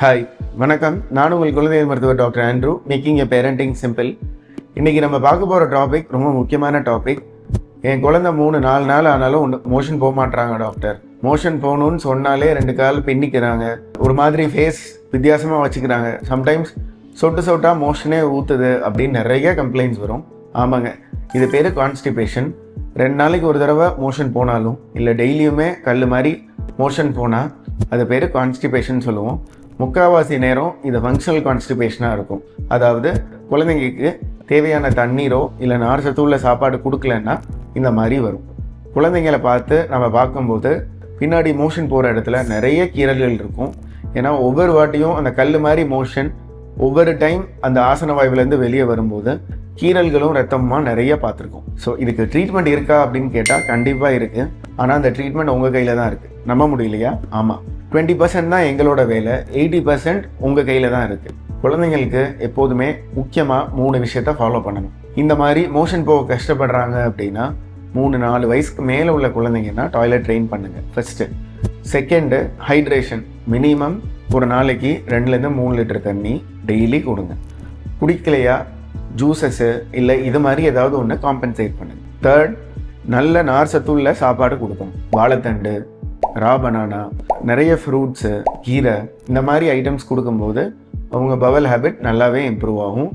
Hi வணக்கம். நான் உங்கள் குழந்தை மருத்துவர் doctor Andrew. Making a parenting simple இன்றைக்கி நம்ம பார்க்க போகிற டாபிக் ரொம்ப முக்கியமான டாபிக் என் குழந்தை மூணு நாலு நாள் ஆனாலும் மோஷன் போக மாட்டுறாங்க டாக்டர் மோஷன் போகணும்னு சொன்னாலே ரெண்டு கால் பின்னிக்கிறாங்க. ஒரு மாதிரி ஃபேஸ் வித்தியாசமாக வச்சுக்கிறாங்க. சம்டைம்ஸ் சொட்டு சொட்டா மோஷனே ஊற்றுது அப்படின்னு நிறைய கம்ப்ளைண்ட்ஸ் வரும். ஆமாங்க. இது பேர் கான்ஸ்டிபேஷன் ரெண்டு நாளைக்கு ஒரு தடவை மோஷன் போனாலும் இல்லை டெய்லியுமே கல் மாதிரி மோஷன் போனால் அது பேர் கான்ஸ்டிபேஷன் சொல்லுவோம். முக்கால்வாசி நேரம் இது ஃபங்க்ஷனல் கான்ஸ்டிபேஷனாக இருக்கும். அதாவது குழந்தைங்களுக்கு தேவையான தண்ணீரோ இல்லை நார் சத்து உள்ள சாப்பாடு கொடுக்கலன்னா இந்த மாதிரி வரும். குழந்தைங்களை பார்த்து நம்ம பார்க்கும்போது பின்னாடி மோஷன் போகிற இடத்துல நிறைய கீறல்கள் இருக்கும். ஏன்னா ஒவ்வொரு வாட்டியும் அந்த கல் மாதிரி மோஷன் ஒவ்வொரு டைம் அந்த ஆசன வாயுவிலேருந்து வெளியே வரும்போது கீரல்களும் ரத்தமாக நிறைய பார்த்துருக்கோம். ஸோ இதுக்கு ட்ரீட்மெண்ட் இருக்கா அப்படின்னு கேட்டால் கண்டிப்பாக இருக்குது ஆனால் அந்த ட்ரீட்மெண்ட் உங்கள் கையில் தான் இருக்குது நம்ப முடியலையா? ஆமாம் டுவெண்ட்டி பர்சன்ட் தான் எங்களோட வேலை எயிட்டி பர்சன்ட் உங்கள் கையில் தான் இருக்குது குழந்தைங்களுக்கு எப்போதுமே முக்கியமாக மூணு விஷயத்த ஃபாலோ பண்ணணும். இந்த மாதிரி மோஷன் போக கஷ்டப்படுறாங்க அப்படின்னா மூணு நாலு வயசுக்கு மேலே உள்ள குழந்தைங்கன்னா டாய்லெட் ட்ரெயின் பண்ணுங்கள் ஃபஸ்ட்டு செகண்டு ஹைட்ரேஷன் மினிமம் ஒரு நாளைக்கு ரெண்டுலேருந்து மூணு லிட்டர் தண்ணி டெய்லி கொடுங்க. குடிக்கலையா? ஜூஸஸ்ஸு இல்லை இது மாதிரி ஏதாவது ஒன்று காம்பன்சேட் பண்ணுங்க. தேர்ட் நல்ல நார் சத்துள்ள சாப்பாடு கொடுக்கணும். வாழைத்தண்டு ரா பனானா நிறைய ஃப்ரூட்ஸு கீரை இந்த மாதிரி ஐட்டம்ஸ் கொடுக்கும்போது அவங்க பவல் ஹேபிட் நல்லாவே இம்ப்ரூவ் ஆகும்.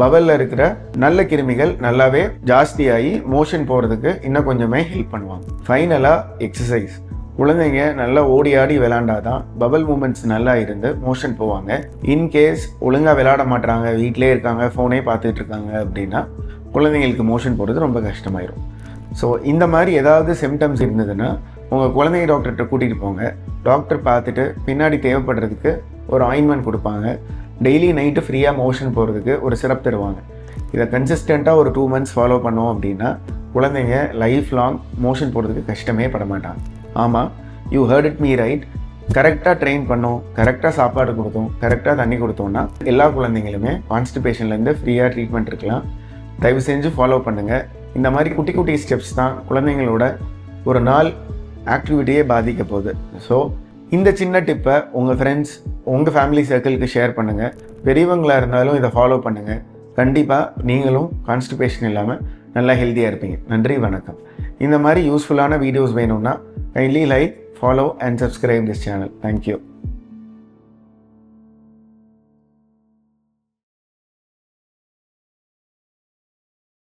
பவலில் இருக்கிற நல்ல கிருமிகள் நல்லாவே ஜாஸ்தியாகி மோஷன் போகிறதுக்கு இன்னும் கொஞ்சமே ஹெல்ப் பண்ணுவாங்க. ஃபைனலாக எக்ஸசைஸ் குழந்தைங்க நல்லா ஓடி ஆடி விளாண்டாதான் பபல் மூமெண்ட்ஸ் நல்லா இருந்து மோஷன் போவாங்க. இன்கேஸ் ஒழுங்காக விளாட மாட்டாங்க வீட்டிலே இருக்காங்க ஃபோனே பார்த்துட்டு இருக்காங்க அப்படின்னா குழந்தைங்களுக்கு மோஷன் போகிறது ரொம்ப கஷ்டமாயிரும். ஸோ இந்த மாதிரி ஏதாவது சிம்டம்ஸ் இருந்ததுன்னா உங்கள் குழந்தைங்க டாக்டர்கிட்ட கூட்டிகிட்டு போங்க. டாக்டர் பார்த்துட்டு பின்னாடி தேவைப்படுறதுக்கு ஒரு ஆயின்மெண்ட் கொடுப்பாங்க. டெய்லி நைட்டு ஃப்ரீயாக மோஷன் போகிறதுக்கு ஒரு சிரப் தருவாங்க. இதை கன்சிஸ்டண்ட்டாக ஒரு டூ மந்த்ஸ் ஃபாலோ பண்ணோம் அப்படின்னா குழந்தைங்க லைஃப் லாங் மோஷன் போகிறதுக்கு கஷ்டமே பட மாட்டாங்க. ஆமாம் you hurt it me right கரெக்டாக ட்ரெயின் பண்ணோம் கரெக்டாக சாப்பாடு கொடுத்தோம் கரெக்டாக தண்ணி கொடுத்தோம்னா எல்லா குழந்தைங்களுமே கான்ஸ்டிபேஷன்லேருந்து ஃப்ரீயாக ட்ரீட்மெண்ட் இருக்கலாம். தயவு செஞ்சு ஃபாலோ பண்ணுங்கள் இந்த மாதிரி குட்டி குட்டி ஸ்டெப்ஸ் தான் குழந்தைங்களோட ஒரு நாள் ஆக்டிவிட்டியே பாதிக்க போகுது. ஸோ இந்த சின்ன டிப்பை உங்கள் ஃப்ரெண்ட்ஸ் உங்கள் ஃபேமிலி சர்க்கிளுக்கு ஷேர் பண்ணுங்கள் பெரியவங்களாக இருந்தாலும் இதை ஃபாலோ பண்ணுங்கள் கண்டிப்பாக நீங்களும் கான்ஸ்டிபேஷன் இல்லாமல் நல்லா ஹெல்த்தியாக இருப்பீங்க. நன்றி வணக்கம். இந்த மாதிரி யூஸ்ஃபுல்லான வீடியோஸ் வேணும்னா kindly like follow and subscribe this channel thank you